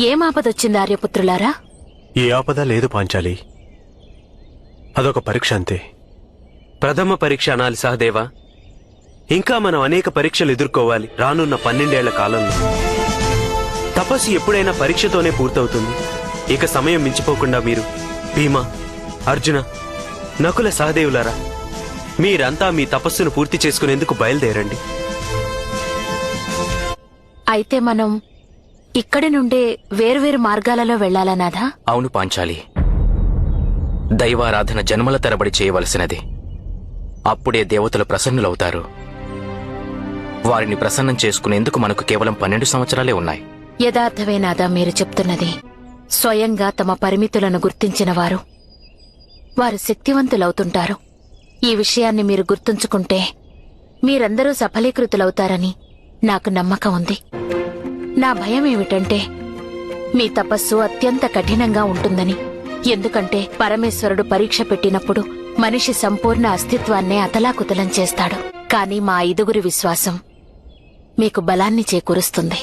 ఏం ఆపదొచ్చింది ఆర్యపుత్రులారా? ఏ ఆపద లేదు పాంచాలి. అదొక పరీక్ష అంతే. ప్రథమ పరీక్ష అనాలి సహదేవా. ఇంకా మనం అనేక పరీక్షలు ఎదుర్కోవాలి రానున్న పన్నెండేళ్ళ కాలంలో. తపస్సు ఎప్పుడైనా పరీక్షతోనే పూర్తవుతుంది. ఇక సమయం మించిపోకుండా మీరు భీమా అర్జున నకుల సహదేవులారా మీరంతా మీ తపస్సును పూర్తి చేసుకునేందుకు బయలుదేరండి. అయితే మనం ఇక్కడి నుండే వేరువేరు మార్గాలలో వెళ్ళాలా నాథా? అవును పాంచాలి. దైవారాధన జన్మల తరబడి చేయవలసినది. అప్పుడే దేవతలు ప్రసన్నులవుతారు. వారిని ప్రసన్నం చేసుకునేందుకు మనకు కేవలం పన్నెండు సంవత్సరాలే ఉన్నాయి. యథార్థమే నాదా మీరు చెప్తున్నది. స్వయంగా తమ పరిమితులను గుర్తించిన వారు వారు శక్తివంతులవుతుంటారు. ఈ విషయాన్ని మీరు గుర్తుంచుకుంటే మీరందరూ సఫలీకృతులవుతారని నాకు నమ్మకం ఉంది. నా భయం ఏమిటంటే మీ తపస్సు అత్యంత కఠినంగా ఉంటుందని. ఎందుకంటే పరమేశ్వరుడు పరీక్ష పెట్టినప్పుడు మనిషి సంపూర్ణ అస్తిత్వాన్నే అతలాకుతలం చేస్తాడు. కాని మా ఐదుగురి విశ్వాసం మీకు బలాన్ని చేకూరుస్తుంది.